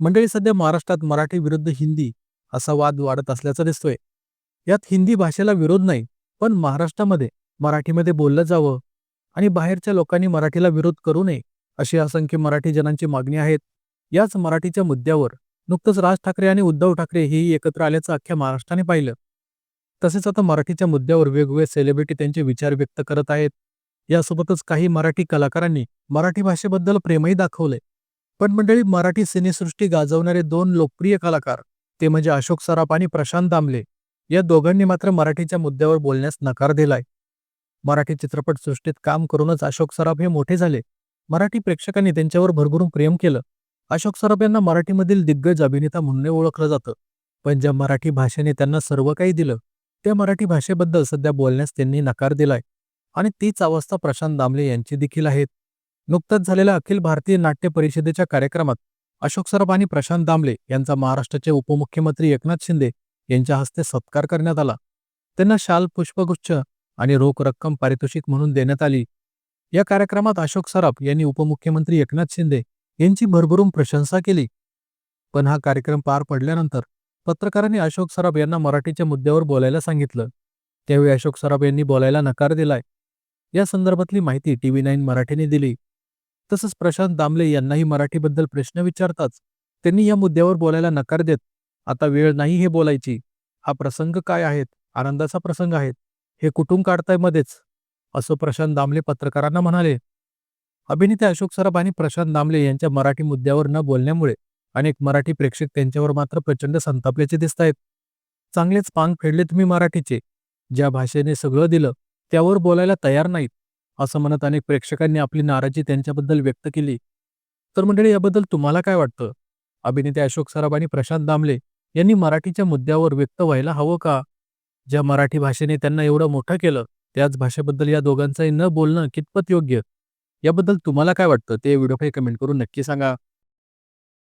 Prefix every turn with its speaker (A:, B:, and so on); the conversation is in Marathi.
A: मंडळी सध्या महाराष्ट्रात मराठी विरुद्ध हिंदी असा वाद वाढत असल्याचं दिसतोय. यात हिंदी भाषेला विरोध नाही पण महाराष्ट्रामध्ये मराठीमध्ये बोललं जावं आणि बाहेरच्या लोकांनी मराठीला विरोध करू नये अशी असंख्य मराठी जनांची मागणी आहेत. याच मराठीच्या मुद्द्यावर नुकतंच राज ठाकरे आणि उद्धव ठाकरे हेही एकत्र आल्याचं अख्ख्या महाराष्ट्राने पाहिलं. तसेच आता मराठीच्या मुद्द्यावर वेगवेगळे सेलिब्रिटी त्यांचे विचार व्यक्त करत आहेत. यासोबतच काही मराठी कलाकारांनी मराठी भाषेबद्दल प्रेमही दाखवले पण मंडळी मराठी सिनेसृष्टी गाजवणारे दोन लोकप्रिय कलाकार ते म्हणजे अशोक सराफ आणि प्रशांत दामले या दोघांनी मात्र मराठीच्या मुद्द्यावर बोलण्यास नकार दिलाय. मराठी चित्रपटसृष्टीत काम करूनच अशोक सराफ हे मोठे झाले. मराठी प्रेक्षकांनी त्यांच्यावर भरभरून प्रेम केलं. अशोक सराफ यांना मराठीमधील दिग्गज अभिनेता म्हणून ओळखलं जातं. पण ज्या मराठी भाषेने त्यांना सर्व काही दिलं त्या मराठी भाषेबद्दल सध्या बोलण्यास त्यांनी नकार दिलाय. आणि तीच अवस्था प्रशांत दामले यांची देखील आहेत नुकताच झालेल्या अखिल भारतीय नाट्य परिषदेच्या कार्यक्रमात अशोक सराफ आणि प्रशांत दामले यांचा महाराष्ट्राचे उपमुख्यमंत्री एकनाथ शिंदे यांच्या हस्ते सत्कार करण्यात आला. त्यांना शाल पुष्पगुच्छ आणि रोख रक्कम पारितोषिक म्हणून देण्यात आली. या कार्यक्रमात अशोक सराफ यांनी उपमुख्यमंत्री एकनाथ शिंदे यांची भरभरून प्रशंसा केली. पण हा कार्यक्रम पार पडल्यानंतर पत्रकारांनी अशोक सराफ यांना मराठीच्या मुद्द्यावर बोलायला सांगितलं. त्यावेळी अशोक सराफ यांनी बोलायला नकार दिलाय. या संदर्भातली माहिती टीव्ही नाईन मराठीने दिली. तसंच प्रशांत दामले यांनाही मराठीबद्दल प्रश्न विचारताच त्यांनी या मुद्द्यावर बोलायला नकार देत आता वेळ नाही हे बोलायची. हा प्रसंग काय आहेत? आनंदाचा प्रसंग आहेत. हे कुठून काढताय मध्येच? असं प्रशांत दामले पत्रकारांना म्हणाले. अभिनेते अशोक सराफ आणि प्रशांत दामले यांच्या मराठी मुद्द्यावर न बोलण्यामुळे अनेक मराठी प्रेक्षक त्यांच्यावर मात्र प्रचंड संतापल्याचे दिसत आहेत चांगलेच पांग फेडले तुम्ही मराठीचे. ज्या भाषेने सगळं दिलं त्यावर बोलायला तयार नाहीत. असं म्हणत अनेक प्रेक्षकांनी आपली नाराजी त्यांच्याबद्दल व्यक्त केली. तर मंडळी याबद्दल तुम्हाला काय वाटतं? अभिनेते अशोक सराफ आणि प्रशांत दामले यांनी मराठीच्या मुद्द्यावर व्यक्त व्हायला हवं का? ज्या मराठी भाषेने त्यांना एवढं मोठं केलं त्याच भाषेबद्दल या दोघांचंही न बोलणं कितपत योग्य? याबद्दल तुम्हाला काय वाटतं? ते व्हिडिओ कमेंट करून नक्की सांगा.